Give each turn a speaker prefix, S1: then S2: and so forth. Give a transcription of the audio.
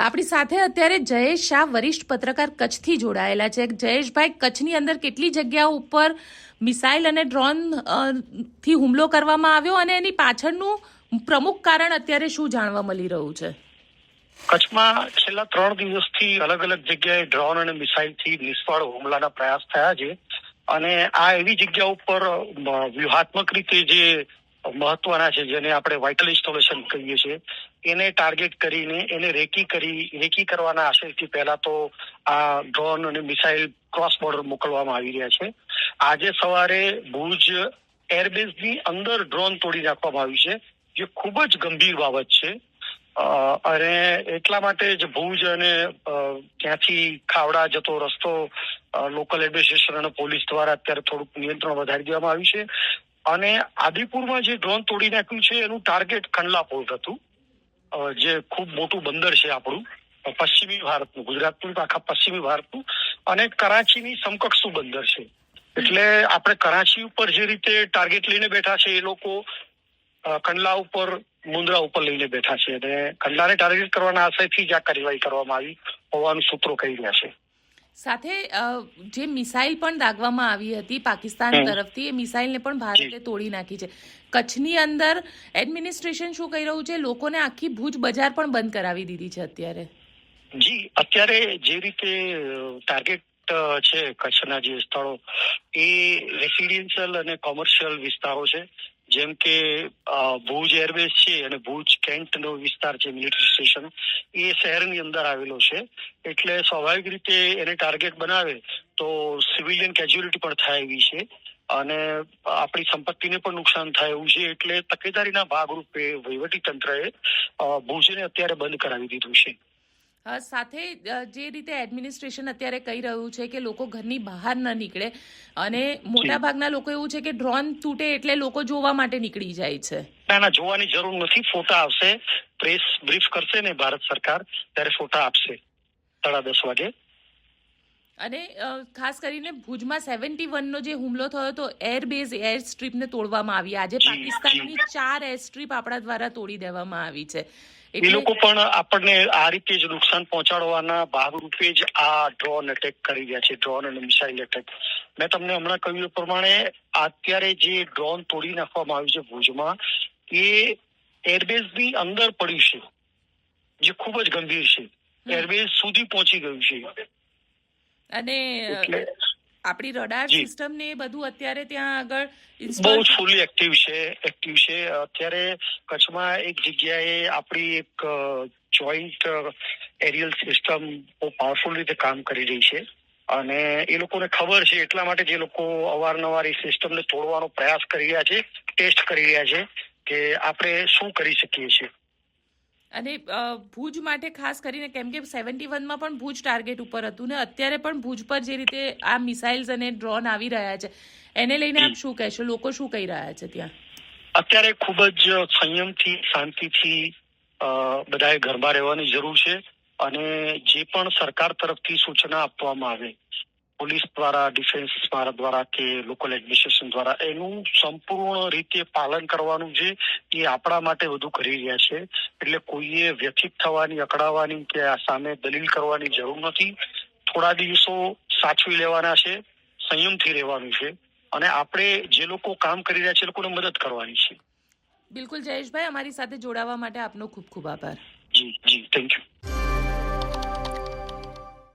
S1: આપણી સાથે અત્યારે જયેશ શાહ વરિષ્ઠ પત્રકાર કચ્છથી જોડાયેલા છે. જયેશભાઈ, કચ્છની અંદર કેટલી જગ્યાઓ ઉપર મિસાઇલ અને ડ્રોનથી હુમલો કરવામાં આવ્યો અને એની પાછળનું પ્રમુખ કારણ અત્યારે શું જાણવા મળી રહ્યું છે?
S2: કચ્છમાં છેલ્લા ત્રણ દિવસથી અલગ અલગ જગ્યાએ ડ્રોન અને મિસાઇલથી નિષ્ફળ હુમલાના પ્રયાસ થયા છે. અને આ એવી જગ્યા ઉપર વ્યૂહાત્મક રીતે જે મહત્વના છે, જેને આપણે વાઇટલ ઇન્સ્ટોલેશન કહીએ છીએ એને ટાર્ગેટ કરીને, એને રેકી કરી, રેકી કરવાના આશયથી પહેલા તો આ ડ્રોન અને મિસાઇલ ક્રોસ બોર્ડર મોકલવામાં આવી રહ્યા છે. આજે સવારે ભુજ એરબેઝની અંદર ડ્રોન તોડી નાખવામાં આવ્યું છે, જે ખૂબ જ ગંભીર બાબત છે. અને એટલા માટે જ ભુજ અને ત્યાંથી ખાવડા જતો રસ્તો લોકલ એડમિનિસ્ટ્રેશન અને પોલીસ દ્વારા અત્યારે થોડુંક નિયંત્રણ વધારી દેવામાં આવ્યું છે. અને આદિપુરમાં જે ડ્રોન તોડી નાખ્યું છે, એનું ટાર્ગેટ કંડલા પોર્ટ હતું. જે ખૂબ મોટું બંદર છે આપણું પશ્ચિમી ભારતનું, ગુજરાતનું આખા પશ્ચિમી ભારતનું, અને કરાચીની સમકક્ષનું બંદર છે? એટલે આપણે કરાચી ઉપર જે રીતે ટાર્ગેટ લઈને બેઠા છે એ લોકો કંડલા ઉપર, મુન્દ્રા ઉપર લઈને બેઠા છે. અને કંડલાને ટાર્ગેટ કરવાના આશયથી જ આ કાર્યવાહી કરવામાં આવી હોવાનું સૂત્રો કહી રહ્યા છે.
S1: સાથે જે મિસાઇલ પણ દાગવામાં આવી હતી પાકિસ્તાન તરફથી એ મિસાઇલને પણ ભારતે તોડી નાખી છે. કચ્છની અંદર એડમિનિસ્ટ્રેશન શું કહી રહ્યું છે? લોકોને આખી ભુજ બજાર પણ બંધ કરાવી દીધી છે અત્યારે.
S2: જી અત્યારે જે રીતે ટાર્ગેટ છે કચ્છના જે સ્થળો એ રેસિડેન્શિયલ અને કોમર્શિયલ વિસ્તારો છે. જેમ કે ભુજ એરબેઝ છે અને ભુજ કેન્ટનો વિસ્તાર છે મિલિટરી સ્ટેશન એ શહેરની અંદર આવેલો છે. એટલે સ્વાભાવિક રીતે એને ટાર્ગેટ બનાવે તો સિવિલિયન કેજ્યુઅલિટી પણ થાય એવી છે અને આપણી સંપત્તિને પણ નુકસાન થાય એવું છે. એટલે તકેદારીના ભાગરૂપે વહીવટી તંત્રએ ભુજને અત્યારે બંધ કરાવી દીધું છે.
S1: સાથે જે રીતે એડમિનિસ્ટ્રેશન અત્યારે કહી રહ્યું છે કે લોકો ઘરની બહાર ન નીકળે અને મોટા ભાગના લોકો એવું છે કે ડ્રોન તૂટે એટલે લોકો જોવા માટે નીકળી જાય છે.
S2: ના ના જોવાની જરૂર નથી. ફોટા આવશે પ્રેસ બ્રીફ કરશે ને ભારત સરકાર ત્યારે ફોટા આપશે. સાડા દસ વાગે.
S1: અને ખાસ કરીને ભુજમાં સેવન્ટી વનનો જે હુમલો થયો તો એરબેઝ એર સ્ટ્રીપને તોડવામાં આવી. આજે પાકિસ્તાનની ચાર એર સ્ટ્રીપ આપણા દ્વારા તોડી દેવામાં આવી છે.
S2: એ લોકો પણ આપણને આ રીતે જ નુકસાન પહોંચાડવાના ભાગરૂપે જ આ ડ્રોન એટેક કરી રહ્યા છે ડ્રોન અને મિસાઇલ એટેક. મેં તમને હમણાં કહ્યું એ પ્રમાણે અત્યારે જે ડ્રોન તોડી નાખવામાં આવ્યું છે ભુજમાં એ એરબેઝની અંદર પડ્યું છે જે ખૂબ જ ગંભીર છે. એરબેઝ સુધી પહોંચી ગયું છે.
S1: અને આપણી રડાર સિસ્ટમ ને બધું અત્યારે ત્યાં આગળ
S2: બહુ જ ફૂલી એક્ટિવ છે એક્ટિવ છે. અત્યારે કચ્છમાં એક જગ્યાએ આપણી એક જોઈન્ટ એરિયલ સિસ્ટમ બહુ પાવરફુલ રીતે કામ કરી રહી છે. અને એ લોકોને ખબર છે એટલા માટે જે લોકો અવારનવાર એ સિસ્ટમને તોડવાનો પ્રયાસ કરી રહ્યા છે ટેસ્ટ કરી રહ્યા છે કે આપણે શું કરી શકીએ છીએ.
S1: અને ભુજ માટે ખાસ કરીને કેમ કે સેવન્ટી વનમાં પણ ભુજ ટાર્ગેટ ઉપર હતું ને અત્યારે પણ ભુજ પર જે રીતે આ મિસાઇલ્સ અને ડ્રોન આવી રહ્યા છે, એને લઈને આપ શું કહેશો? લોકો શું કહી રહ્યા છે ત્યાં?
S2: અત્યારે ખૂબ જ સંયમથી, શાંતિથી બધાએ ઘરમાં રહેવાની જરૂર છે અને જે પણ સરકાર તરફથી સૂચના આપવામાં આવે પોલીસ દ્વારા ડિફેન્સ સ્મારક દ્વારા કે લોકલ એડમિનિસ્ટ્રેશન દ્વારા એનું સંપૂર્ણ રીતે પાલન કરવાનું છે એ આપણા માટે વધુ કરી રહ્યા છે. એટલે કોઈએ વ્યથિત થવાની અકળાવવાની કે આ સામે દલીલ કરવાની જરૂર નથી. થોડા દિવસો સાચવી લેવાના છે સંયમથી રહેવાનું છે અને આપણે જે લોકો કામ કરી રહ્યા છે એ લોકોને મદદ કરવાની છે.
S1: બિલકુલ જયેશભાઈ અમારી સાથે જોડાવા માટે આપનો ખૂબ ખૂબ આભાર.
S2: જી જી થેન્ક યુ